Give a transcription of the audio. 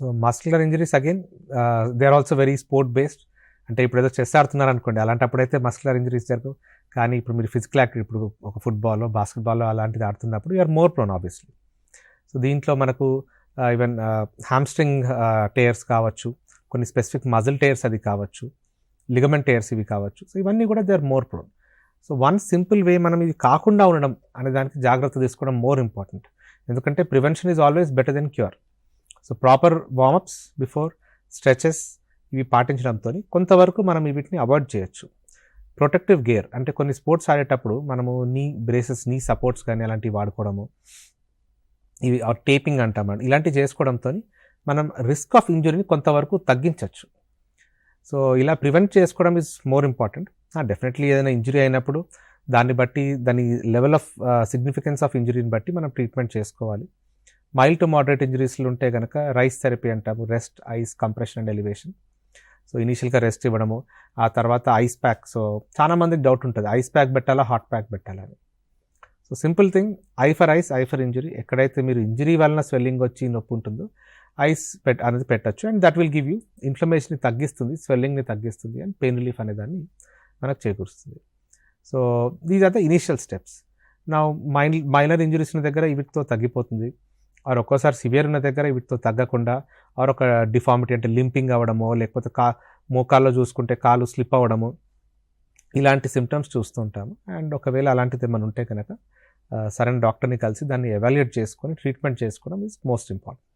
So muscular injuries again they are also very sport based అంటే ఇప్పుడు ఏదో chess ఆడుతున్నారు అనుకోండి అలాంటప్పుడైతే మస్కులర్ ఇంజరీస్ జరగవు. కానీ ఇప్పుడు మీరు ఫిజికల్ యాక్టివిటీ ఇప్పుడు ఒక ఫుట్బాల్ బాస్కెట్బాల్ అలాంటిది ఆడుతున్నప్పుడు you are more prone obviously so దీంట్లో మనకు ఈవెన్ హ్యామ్స్ట్రింగ్ టేర్స్ కావచ్చు కొన్ని స్పెసిఫిక్ మజిల్ టేర్స్ అది కావచ్చు లిగమెంట్ టేర్స్ ఇవి కావచ్చు. సో ఇవన్నీ కూడా they are more prone so one simple way మనం ఇది కాకుండా ఉండడం అనే దానికి జాగ్రత్త తీసుకోవడం మోర్ ఇంపార్టెంట్ ఎందుకంటే prevention is always better then cure so proper warmups before stretches ఇవి పాటించడంతో కొంతవరకు మనం వీటిని అవాయిడ్ చేయొచ్చు. ప్రొటెక్టివ్ గేర్ అంటే కొన్ని స్పోర్ట్స్ ఆడేటప్పుడు మనము నీ బ్రేసెస్ నీ సపోర్ట్స్ కానీ అలాంటివి వాడుకోవడము ఇవి టేపింగ్ అంటాం. ఇలాంటివి చేసుకోవడంతో మనం రిస్క్ ఆఫ్ ఇంజురీని కొంతవరకు తగ్గించవచ్చు సో ఇలా ప్రివెంట్ చేసుకోవడం ఇస్ మోర్ ఇంపార్టెంట్ డెఫినెట్లీ ఏదైనా ఇంజురీ అయినప్పుడు దాన్ని బట్టి దాని లెవెల్ ఆఫ్ సిగ్నిఫికెన్స్ ఆఫ్ ఇంజురీని బట్టి మనం ట్రీట్మెంట్ చేసుకోవాలి. మైల్డ్ టు మోడరేట్ ఇంజరీస్లు ఉంటే కనుక రైస్ థెరపీ అంటాము. Rest ice compression and elevation so ఇనీషియల్గా రెస్ట్ ఇవ్వడము. ఆ తర్వాత ఐస్ ప్యాక్ సో చాలా మందికి డౌట్ ఉంటుంది. ఐస్ ప్యాక్ పెట్టాలా? హాట్ ప్యాక్ పెట్టాలా అని. So simple thing I for ice I for injury ఎక్కడైతే మీరు ఇంజరీ వలన స్వెల్లింగ్ వచ్చి నొప్పి ఉంటుందో ఐస్ పెట్ అనేది పెట్టచ్చు. And that will give you ఇన్ఫ్లమేషన్ని తగ్గిస్తుంది స్వెల్లింగ్ని తగ్గిస్తుంది అండ్ పెయిన్ రిలీఫ్ అనేదాన్ని మనకు చేకూరుస్తుంది. So these are the initial steps నా మైన్ మైనర్ ఇంజురీస్ ఉన్న దగ్గర వీటితో తగ్గిపోతుంది. ఆరు ఒక్కోసారి సివియర్ ఉన్న దగ్గర వీటితో తగ్గకుండా ఆర్ ఒక డిఫార్మిటీ అంటే లింపింగ్ అవ్వడమో లేకపోతే కా మోకాల్లో చూసుకుంటే కాలు స్లిప్ అవ్వడము ఇలాంటి సిమ్టమ్స్ చూస్తూ ఉంటాము. అండ్ ఒకవేళ అలాంటిది ఏమైనా ఉంటే కనుక సరైన డాక్టర్ని కలిసి దాన్ని ఎవాల్యుయేట్ చేసుకొని ట్రీట్మెంట్ చేసుకోవడం ఇస్ మోస్ట్ ఇంపార్టెంట్.